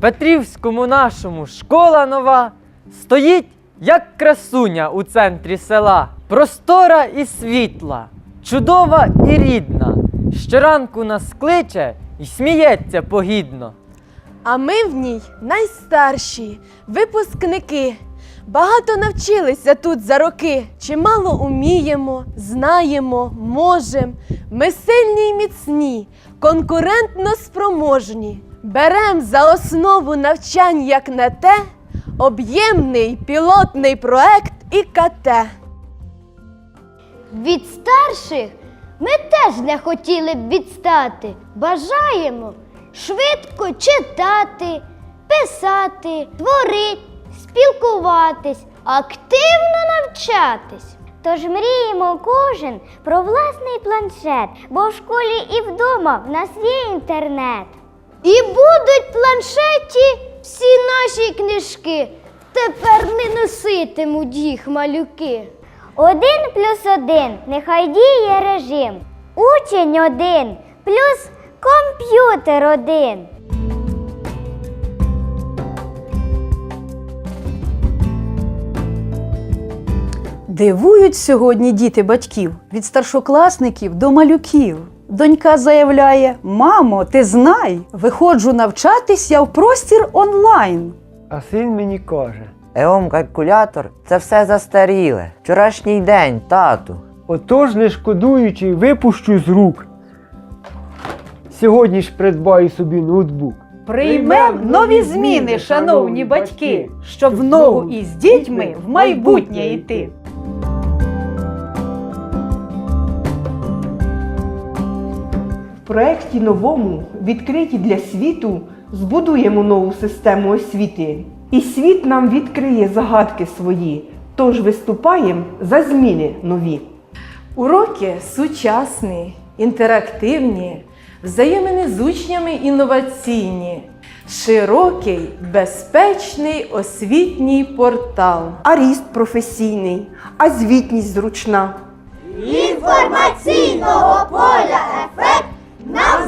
Петрівському нашому школа нова стоїть, як красуня у центрі села. Простора і світла, чудова і рідна. Щоранку нас кличе і сміється погідно. А ми в ній найстарші, випускники. Багато навчилися тут за роки. Чимало уміємо, знаємо, можем. Ми сильні й міцні, конкурентно спроможні. Берем за основу навчань, як на те, об'ємний пілотний проект ІКТ. Від старших ми теж не хотіли б відстати. Бажаємо швидко читати, писати, творити, спілкуватись, активно навчатись. Тож мріємо кожен про власний планшет, бо в школі і вдома в нас є інтернет. І будуть планшеті всі наші книжки. Тепер не носитимуть їх малюки. Один плюс один, нехай діє режим. Учень один плюс комп'ютер один. Дивують сьогодні діти батьків від старшокласників до малюків. Донька заявляє: Мамо, ти знай, виходжу навчатись я в простір онлайн. А син мені каже: Еом калькулятор це все застаріле. Вчорашній день, тату. отож не шкодуючи, випущу з рук. Сьогодні ж придбаю собі ноутбук. Приймем нові зміни, шановні батьки, щоб в ногу із дітьми в майбутнє йти. Проєкті новому, відкриті для світу, збудуємо нову систему освіти. І світ нам відкриє загадки свої, тож виступаємо за зміни нові. Уроки сучасні, інтерактивні, взаємини з учнями інноваційні, широкий, безпечний освітній портал. А ріст професійний, а звітність зручна. Інформаційного Now